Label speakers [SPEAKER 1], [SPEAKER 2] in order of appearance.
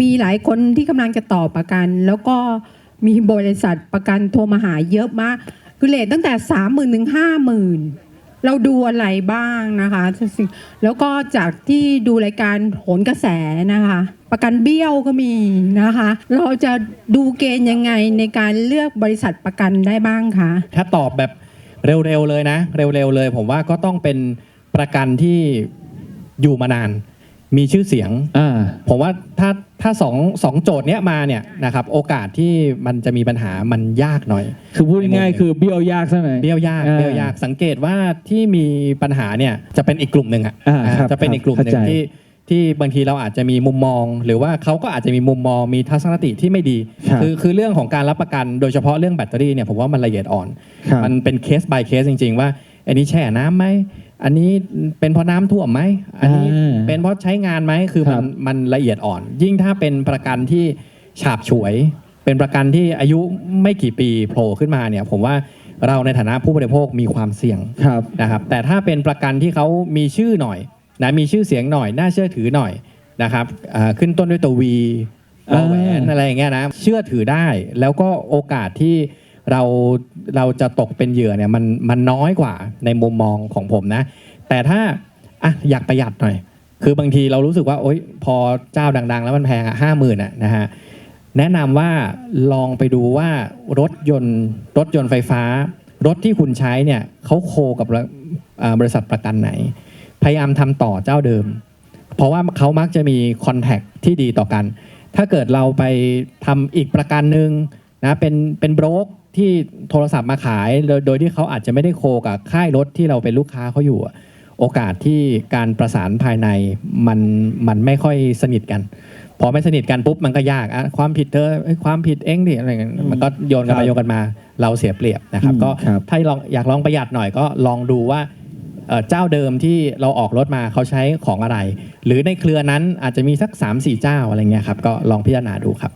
[SPEAKER 1] มีหลายคนที่กำลังจะต่อประกัน แล้วก็มีบริษัทประกันโทรมาหาเยอะมาก คือเลทตั้งแต่สามหมื่นถึงห้าหมื่นเราดูอะไรบ้างนะคะ แล้วก็จากที่ดูรายการโหนกระแสนะคะ ประกันเบี้ยวก็มีนะคะ เราจะดูเกณฑ์ยังไงในการเลือกบริษัทประกันได้บ้างคะ
[SPEAKER 2] ถ้าตอบแบบเร็วๆเลยนะ เร็วๆเลย ผมว่าก็ต้องเป็นประกันที่อยู่มานาน มีชื่อเสียง
[SPEAKER 3] อ่า
[SPEAKER 2] ผมว่าถ้าถ้าสองสองโจทย์เนี้ยมาเนี่ยนะครับโอกาสที่มันจะมีปัญหามันยากหน่อย
[SPEAKER 3] คือพูดง่ายๆคือเบี้ยวยากใช่ไหม
[SPEAKER 2] เบี้ยวยาก
[SPEAKER 3] อ่า
[SPEAKER 2] เบี้ยวยากสังเกตว่าที่มีปัญหาเนี่ยจะเป็นอีกกลุ่มหนึ่งอะ
[SPEAKER 3] อ่า
[SPEAKER 2] อ่า
[SPEAKER 3] ครับ
[SPEAKER 2] จะเป็นอีกกลุ่มหนึ่ง
[SPEAKER 3] เข้าใจ
[SPEAKER 2] ที่ที่บางทีเราอาจจะมีมุมมอง หรือว่าเขาก็อาจจะมีมุมมองมีทัศนคติที่ไม่ดี
[SPEAKER 3] ครับ
[SPEAKER 2] อคือเรื่องของการรับประกันโดยเฉพาะเรื่องแบตเตอรี่เนี่ยผมว่ามันละเอียดอ่อน
[SPEAKER 3] ครับ
[SPEAKER 2] มันเป็นเคส by เคสจริง ๆ ว่าอันนี้แช่น้ำไหม อันนี้เป็นเพราะน้ำท่วมไหม อันนี้
[SPEAKER 3] อ่า
[SPEAKER 2] เป็นเพราะใช้งานไหม คือ
[SPEAKER 3] ครั
[SPEAKER 2] มัน
[SPEAKER 3] บ
[SPEAKER 2] มันละเอียดอ่อน ยิ่งถ้าเป็นประกันที่ฉาบฉวย เป็นประกันที่อายุไม่กี่ปีโผล่ขึ้นมาเนี่ย ผมว่าเราในฐานะผู้บริโภคมีความเสี่ยง
[SPEAKER 3] ครับ
[SPEAKER 2] นะครับแต่ถ้าเป็นประกันที่เขามีชื่อหน่อยนะมีชื่อเสียงหน่อย น่าเชื่อถือหน่อยนะครับอ่าขึ้นต้นด้วยตัว V วอแหวน
[SPEAKER 3] อ่า
[SPEAKER 2] อะไรอย่างเงี้ยนะเชื่อถือได้แล้วก็โอกาสที่ เราเราจะตกเป็นเหยื่อเนี่ยมันมันน้อยกว่าในมุมมองของผมนะ แต่ถ้าอะอยากประหยัดหน่อย คือบางทีเรารู้สึกว่าโอ๊ยพอเจ้าดัง ๆ แล้วมันแพงอะห้าหมื่นอะนะฮะแนะนำว่าลองไปดูว่ารถยนต์รถยนต์ไฟฟ้า รถที่คุณใช้เนี่ยเขาโคกับบริษัทประกันไหน พยายามทำต่อเจ้าเดิม เพราะว่าเขามักจะมีคอนแทคที่ดีต่อกัน ถ้าเกิดเราไปทำอีกประกันหนึ่งนะเป็นเป็นโบรก ที่โทรศัพท์มาขายโดยโดยที่เขาอาจจะไม่ได้โคกับค่ายรถที่เราเป็นลูกค้าเขาอยู่อะโอกาสที่การประสานภายในมันมันไม่ค่อยสนิทกัน พอไม่สนิทกันปุ๊บมันก็ยากอะความผิดเธอเอ้ยความผิดเองดิอะไรเงี้ยมันก็โยนกัน
[SPEAKER 3] ค
[SPEAKER 2] ไป
[SPEAKER 3] รับ
[SPEAKER 2] โยนกันมาเราเสียเปรียบนะครับ
[SPEAKER 3] อืม
[SPEAKER 2] ก็
[SPEAKER 3] ครับ
[SPEAKER 2] ถ้าลองอยากลองประหยัดหน่อยก็ลองดูว่าเอ่อเจ้าเดิมที่เราออกรถมาเขาใช้ของอะไร หรือในเครือนั้นอาจจะมีสัก 3-4 เจ้าอะไรเงี้ยครับก็ลองพิจารณาดูครับ